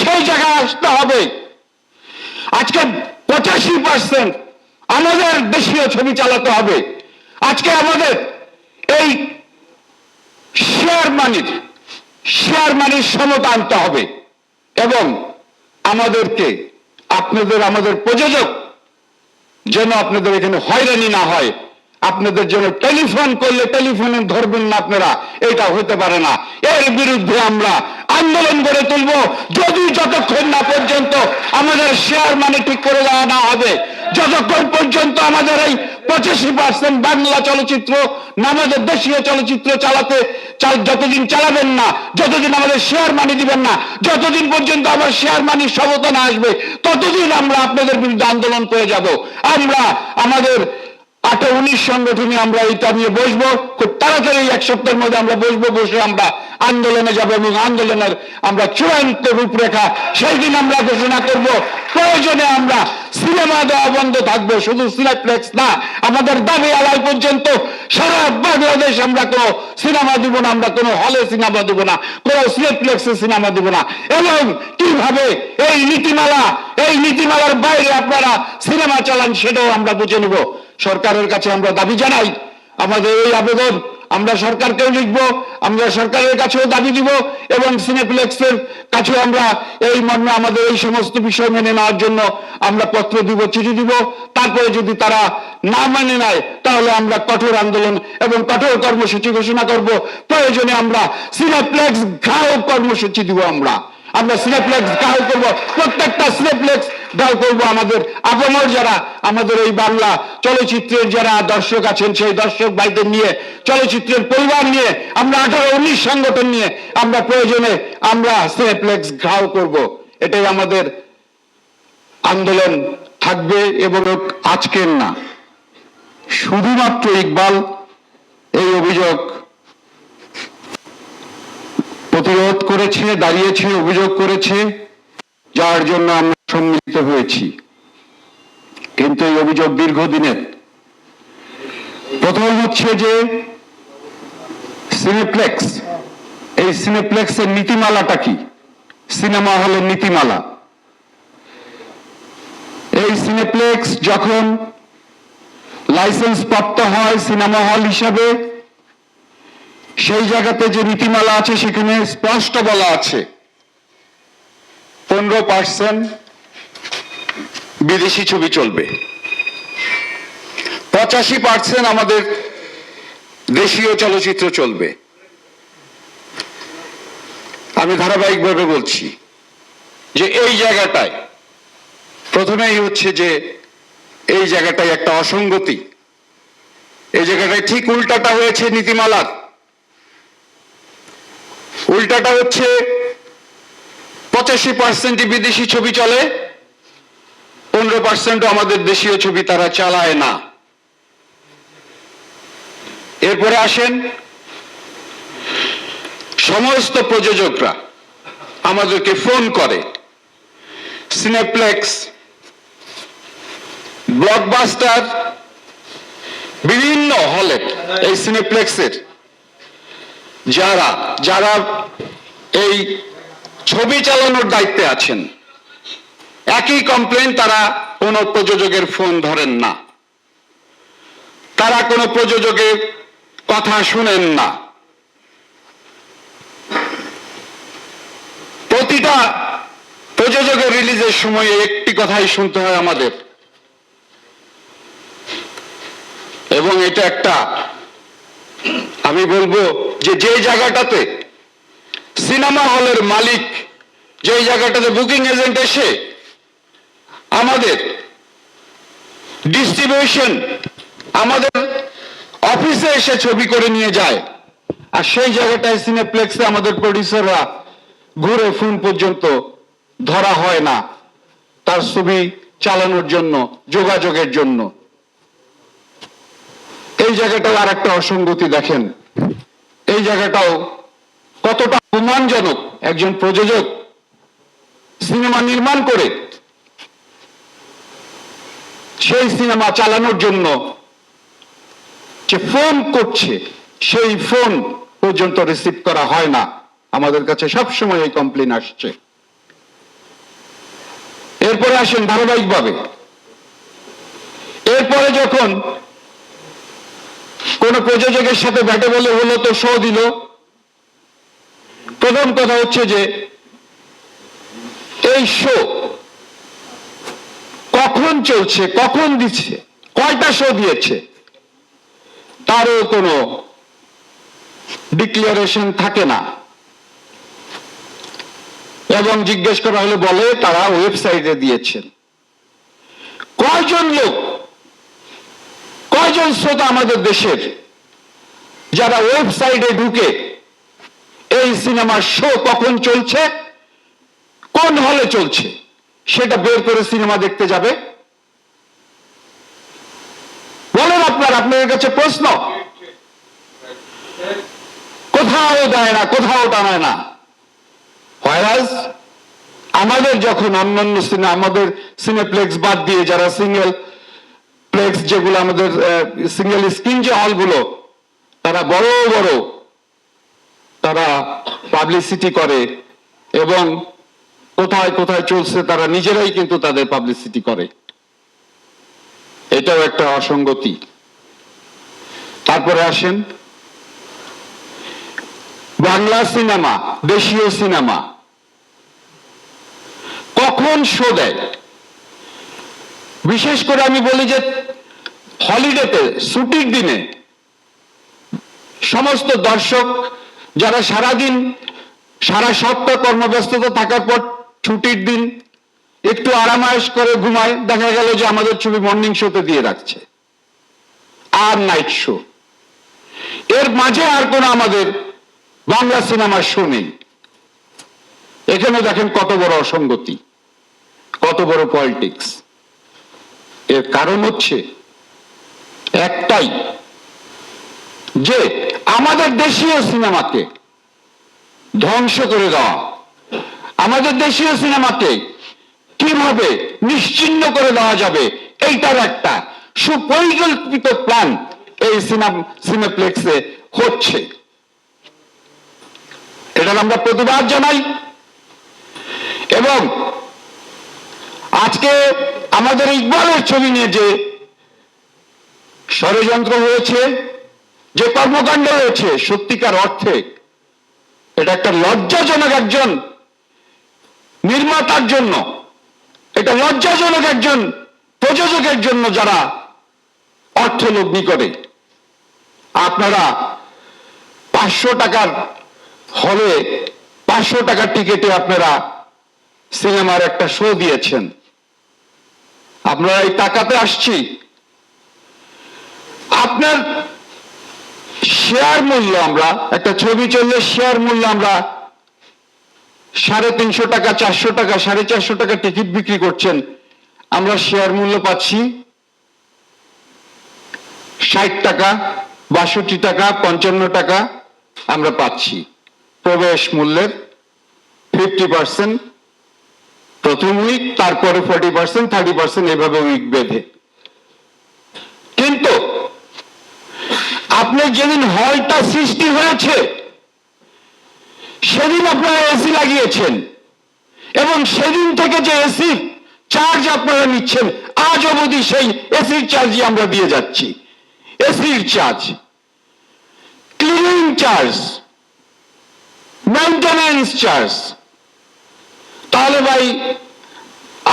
সেই জায়গায় আসতে হবে। আজকে পঁচাশি পার্সেন্ট আমাদের দেশীয় ছবি চালাতে হবে। আজকে আমাদের এই শেয়ার মানির শেয়ার মানির সমতা আনতে হবে এবং আমাদেরকে, আপনাদের আমাদের প্রযোজক যেন আপনাদের এখানে হয়রানি না হয়, আপনাদের জন্য টেলিফোন করলে টেলিফোনে ধরবেন না আপনারা, এটা হতে পারে না। এর বিরুদ্ধে আমরা আন্দোলন গড়ে তুলব। যদি যতক্ষণ না পর্যন্ত আমাদের শেয়ার মানে ঠিক করে দেওয়া না হবে, যতক্ষণ পর্যন্ত আমাদের এই পঁচাশি পার্সেন্ট বাংলা চলচ্চিত্র আমাদের দেশীয় চলচ্চিত্র চালাতে, চাল- যতদিন চালাবেন না, যতদিন আমাদের শেয়ার মানি দিবেন না, যতদিন পর্যন্ত আমার শেয়ার মানি সমতা না আসবে, ততদিন আমরা আপনাদের বিরুদ্ধে আন্দোলন করে যাব। আমরা আমাদের আটে উনিশ সংগঠনে আমরা এটা নিয়ে বসবো। খুব তাড়াতাড়ি এক সপ্তাহের মধ্যে আমরা বসবো, বসে আমরা আন্দোলনে যাব এবং আন্দোলনের আমরা চূড়ান্ত রূপরেখা সেই দিন আমরা ঘোষণা করব। প্রয়োজনে আমরা সিনেমা দেওয়া বন্ধ থাকবে, শুধু সিনেপ্লেক্স না, আমাদের দাবি আলাই পর্যন্ত সারা বাংলাদেশ আমরা কোনো সিনেমা দিব না, আমরা কোনো হলে সিনেমা দিব না, কোনো সিনেপ্লেক্সে সিনেমা দিব না। এবং কীভাবে এই নীতিমালা, এই নীতিমালার বাইরে আপনারা সিনেমা চালান সেটাও আমরা বুঝে নিব। সরকারের কাছে আমরা দাবি জানাই, আমাদের এই আবেদন আমরা সরকারকেও লিখব, আমরা সরকারের কাছেও দাবি দিব এবং সিনেপ্লেক্সের কাছেও আমরা এই মর্মে আমাদের এই সমস্ত বিষয় মেনে নেওয়ার জন্য আমরা পত্র দিব, চিঠি দিব। তারপরে যদি তারা না মেনে নেয়, তাহলে আমরা কঠোর আন্দোলন এবং কঠোর কর্মসূচি ঘোষণা করব। প্রয়োজনে আমরা সিনেপ্লেক্স ঘাও কর্মসূচি দিব আমরা। আমরা সিনেপ্লেক্স ঘাও করব। প্রত্যেকটা সিনেপ্লেক্স ঘাও করব আমাদের আপমর যারা, আমাদের এই বাংলা চলচ্চিত্রের যারা দর্শক আছেন, সেই দর্শক ভাইদের নিয়ে, চলচ্চিত্রের পরিবার নিয়ে, আমরা আঠারো উনিশ সংগঠন নিয়ে, আমরা প্রয়োজনে আমরা সিনেপ্লেক্স ঘাও করব। এটাই আমাদের আন্দোলন থাকবে এবং আজকের না। শুধুমাত্র ইকবাল এই অভিযোগ প্রতিরোধ করেছে, দাঁড়িয়েছে, অভিযোগ করেছে, যার জন্য আমরা সম্মিলিত হয়েছি। কিন্তু এই অভিযোগ দীর্ঘদিনের। প্রথম হচ্ছে যে সিনেপ্লেক্স। এই সিনেপ্লেক্সের নীতিমালাটা কি? সিনেমা হলের নীতিমালা। এই সিনেপ্লেক্স যখন লাইসেন্স প্রাপ্ত হয় সিনেমা হল হিসাবে, সেই জায়গাতে যে নীতিমালা আছে, সেখানে স্পষ্ট বলা আছে, পনেরো পার্সেন্ট বিদেশি ছবি চলবে। পঁচাশি পার্সেন্ট আমাদের দেশীয় চলচ্চিত্র চলবে। আমি ধারাবাহিকভাবে বলছি যে এই জায়গাটায় প্রথমেই হচ্ছে যে এই জায়গাটায় একটা অসঙ্গতি। এই জায়গাটায় ঠিক উল্টাটা হয়েছে নীতিমালার। উল্টাটা হচ্ছে পঁচাশি পার্সেন্টই বিদেশি ছবি চলে। পনেরো আমাদের দেশীয় ছবি তারা চালায় না। এরপরে আসেন সমস্ত প্রযোজকরা আমাদেরকে ফোন করে। সিনেপ্লেক্স, ব্লকবাস্টার, বিভিন্ন হলে এই সিনেপ্লেক্সের যারা যারা এই ছবি চালানোর দায়িত্বে আছেন একই কমপ্লেন তারা কোন প্রযোজকের ফোন ধরেন না। তারা কোনো প্রযোজকের কথা শুনেন না। প্রতিটা প্রযোজকের রিলিজের সময় একটি কথাই শুনতে হয় আমাদের। এবং এটা একটা, আমি বলব যে যে জায়গাটাতে সিনেমা হলের মালিক, যে জায়গাটাতে বুকিং এজেন্ট এসে আমাদের ডিস্ট্রিবিউশন আমাদের অফিসে এসে ছবি করে নিয়ে যায়। আর সেই জায়গাটায় সিনেপ্লেক্সে আমাদের প্রডিউসাররা ঘুরে ফোন পর্যন্ত ধরা হয় না। তার ছবি চালানোর জন্য, যোগাযোগের জন্য। এই জায়গাটাও আর একটা অসঙ্গতি দেখেন। এই জায়গাটাও কতটা অপমানজনক একজন প্রযোজক সিনেমা নির্মাণ করে সেই সিনেমা চালানোর জন্য যে ফোন করছে, সেই ফোন পর্যন্ত রিসিভ করা হয় না। আমাদের কাছে সবসময় এই কমপ্লেন আসছে। এরপরে আসেন ধারাবাহিকভাবে। এরপরে যখন কোন প্রযোজকের সাথে ব্যাটে বলে হলো তো শো দিল। প্রথম কথা হচ্ছে যে, এই শো কখন চলছে, কখন দিচ্ছে, কয়টা শো দিয়েছে, তারও কোনো ডিক্লারেশন থাকে না। এবং জিজ্ঞেস করা হলে বলে, তারা ওয়েবসাইটে দিয়েছেন। কয়জন লোক, কয়জন শ্রোতা আমাদের দেশের, যারা ওয়েবসাইটে ঢুকে এই সিনেমার শো কখন চলছে, কোন হলে চলছে, সেটা বের করে সিনেমা দেখতে যাবে বলেন আপনার আপনাদের কাছে প্রশ্ন। কোথাও দেয় না, কোথাও টানায় না। হোয়ারাজ আমাদের যখন অন্যান্য সিনে, আমাদের সিনেপ্লেক্স বাদ দিয়ে যারা সিঙ্গেল প্লেক্স যেগুলো আমাদের সিঙ্গেল স্ক্রিন যে হলগুলো, তারা বড় বড় তারা পাবলিসিটি করে এবং কোথায় কোথায় চলছে তারা নিজেরাই কিন্তু তাদের পাবলিসিটি করে। এটাও একটা অসঙ্গতি। তারপরে আসেন। বাংলা সিনেমা, দেশীয় সিনেমা। কখন শো দেয়? বিশেষ করে আমি বলি যে হলিডেতে, ছুটির দিনে, সমস্ত দর্শক যারা সারাদিন, সারা সপ্তাহ কর্মব্যস্ততা থাকার পর ছুটির দিন, একটু আরামায়স করে ঘুমায়, দেখা গেল যে আমাদের ছবি মর্নিং শোতে দিয়ে রাখছে। আর নাইট শো এর মাঝে আর কোনো আমাদের বাংলা সিনেমার শো নেই। এখানে দেখেন কত বড় অসঙ্গতি, কত বড় পলিটিক্স এর কারণ হচ্ছে একটাই, যে আমাদের দেশীয় সিনেমাকে ধ্বংস করে দেওয়া। আমাদের দেশীয় সিনেমাকে কীভাবে নিশ্চিন্ন করে দেওয়া যাবে, এইটার একটা সুপরিকল্পিত প্ল্যান এই সিনেপ্লেক্সে হচ্ছে। এটার আমরা প্রতিবাদ জানাই। এবং আজকে আমাদের ইকবালের ছবি নিয়ে যে ষড়যন্ত্র হয়েছে, যে কর্মকাণ্ড হয়েছে সত্যিকার অর্থে এটা একটা লজ্জাজনক একজন নির্মাতার জন্য, এটা লজ্জাজনক একজন প্রযোজকের জন্য যারা অর্থ লগ্নি করে আপনারা পাঁচশো টাকার হলে পাঁচশো টাকার টিকিটে আপনারা সিনেমার একটা শো দিয়েছেন। আপনারা এই টাকাতে আসছি। আপনার শেয়ার মূল্য আমরা, একটা ছবি চললে শেয়ার মূল্য আমরা সাড়ে তিনশো টাকা, চারশো টাকা, সাড়ে চারশো টাকা টিকিট বিক্রি করছেন। আমরা শেয়ার মূল্য পাচ্ছি ষাট টাকা। বাষট্টি টাকা, পঞ্চান্ন টাকা আমরা পাচ্ছি। প্রবেশ মূল্যের ফিফটি পার্সেন্ট প্রথম উইক তারপরে ফোর্টি পার্সেন্ট থার্টি পার্সেন্ট এভাবে উইক বেঁধে। কিন্তু আপনি যেদিন হলটা সৃষ্টি হয়েছে, সেদিন আপনারা এসি লাগিয়েছেন এবং সেদিন থেকে যে এসি চার্জ আপনারা নিচ্ছেন, আজ অবধি সেই এসির চার্জই আমরা দিয়ে যাচ্ছি। এসির charge cleaning charge maintenance charge তাহলে ভাই,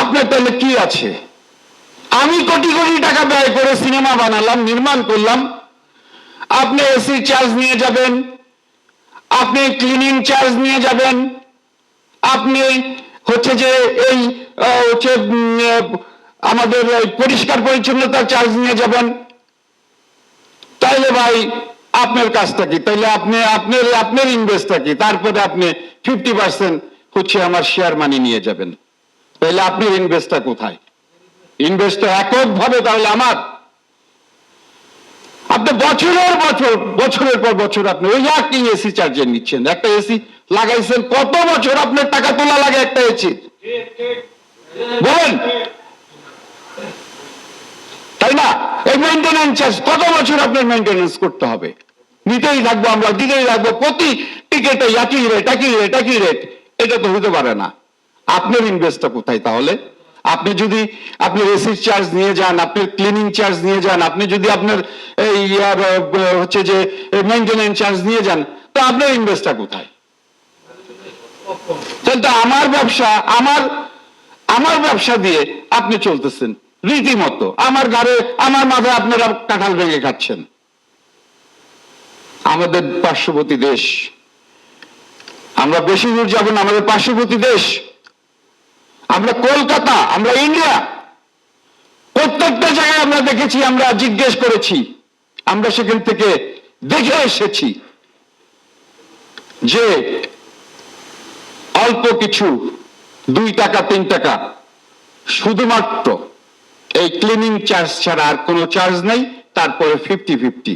আপনার তাহলে কি আছে? আমি কোটি কোটি টাকা ব্যয় করে সিনেমা বানালাম, নির্মাণ করলাম। আপনি এসি চার্জ নিয়ে যাবেন। আপনি ক্লিনিং চার্জ নিয়ে যাবেন। আপনি হচ্ছে যে এই হচ্ছে আমাদের পরিষ্কার পরিচ্ছন্নতার চার্জ নিয়ে যাবেন। তাইলে ভাই, আপনার কাজটা কি? তাইলে আপনি, আপনার আপনার ইনভেস্টটা কি? তারপরে আপনি ফিফটি পার্সেন্ট হচ্ছে আমার শেয়ার মানি নিয়ে যাবেন। তাইলে আপনার ইনভেস্টটা কোথায়? ইনভেস্ট এককভাবে তাহলে আমার। আপনি বছরের বছর, বছরের পর বছর আপনি ওই একই এসি চার্জে নিচ্ছেন। একটা এসি লাগাইছেন, কত বছর আপনার টাকা তোলা লাগে একটা এসি বলেন। তাই না? এই মেনটেন্যান্স চার্জ কত বছর আপনার মেনটেন্যান্স করতে হবে? নিতেই থাকব আমরা, দিতেই থাকব। প্রতি টিকেটে একই রেট একই রেট একই রেট এটা তো হতে পারে না। আপনার ইনভেস্টটা কোথায় তাহলে? আপনি যদি আপনি এসির চার্জ নিয়ে যান, আপনি ক্লিনিং চার্জ নিয়ে যান, আপনি যদি আপনার এই ইয়ার হচ্ছে যে মেনটেনেন্স চার্জ নিয়ে যান, তো আপনার ইনভেস্টটা কোথায়? তাহলে তো আমার ব্যবসা, আমার আমার ব্যবসা দিয়ে আপনি চলতেছেন। রীতিমতো। আমার ঘরে, আমার মাথায় আপনারা কাঁঠাল ভেঙে খাচ্ছেন। আমাদের পার্শ্ববর্তী দেশ, আমরা বেশি দূর যাব না, আমাদের পার্শ্ববর্তী দেশ। আমরা কলকাতা, আমরা ইন্ডিয়া। প্রত্যেকটা জায়গায় আমরা দেখেছি, আমরা জিজ্ঞেস করেছি। আমরা সেখান থেকে দেখে এসেছি যে অল্প কিছু, দুই টাকা, তিন টাকা, শুধুমাত্র এই ক্লিনিং চার্জ ছাড়া আর কোনো চার্জ নেই তারপরে ফিফটি ফিফটি